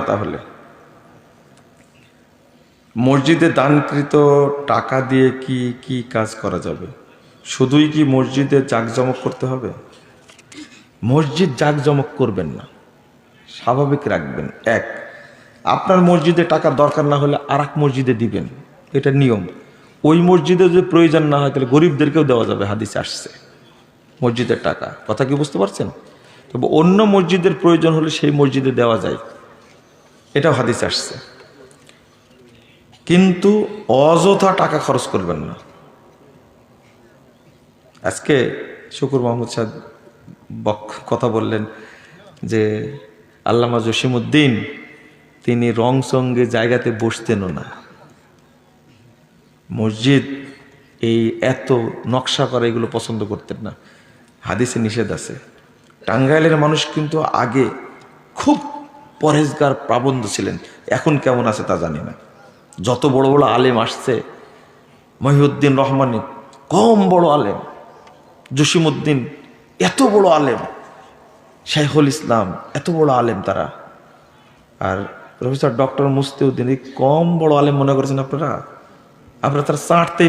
তাহলে? মসজিদে দানকৃত টাকা দিয়ে কি কি কাজ করা যাবে? শুধুই কি মসজিদে জাঁকজমক করতে হবে? মসজিদ জাঁকজমক করবেন না। স্বাভাবিক রাখবেন। এক, আপনার মসজিদে টাকা দরকার না হলে আর মসজিদে দিবেন। এটা নিয়ম। ওই মসজিদে যদি প্রয়োজন না হয় তাহলে গরিবদেরকেও দেওয়া যাবে, হাদিসে আসছে। মসজিদের টাকা। কথা কি বুঝতে পারছেন? তবে অন্য মসজিদের প্রয়োজন হলে সেই মসজিদে দেওয়া যায়। এটাও হাদিস আসছে। কিন্তু অযথা টাকা খরচ করবেন না। আজকে শুকুর মোহাম্মদ সাহেব বক, কথা বললেন যে আল্লামা জসিমুদ্দিন তিনি রং সঙ্গে জায়গাতে বসতেনও না। মসজিদ এই এত নকশা করা এগুলো পছন্দ করতেন না। হাদিসে নিষেধ আছে। টাঙ্গাইলের মানুষ কিন্তু আগে খুব পরেজগার প্রাবন্ধ ছিলেন। এখন কেমন আছে তা জানি না। যত বড় বড় আলেম আসছে, মহিউদ্দিন রহমানি কম বড় আলেম জসিমুদ্দিন এত বড় আলেম, শাইখুল ইসলাম এত বড় আলেম তারা। আর প্রফেসর ডক্টর মুস্তিউদ্দিন কম বড় আলেম মনে করেছেন আপনারা? আপনারা তারা চাটতে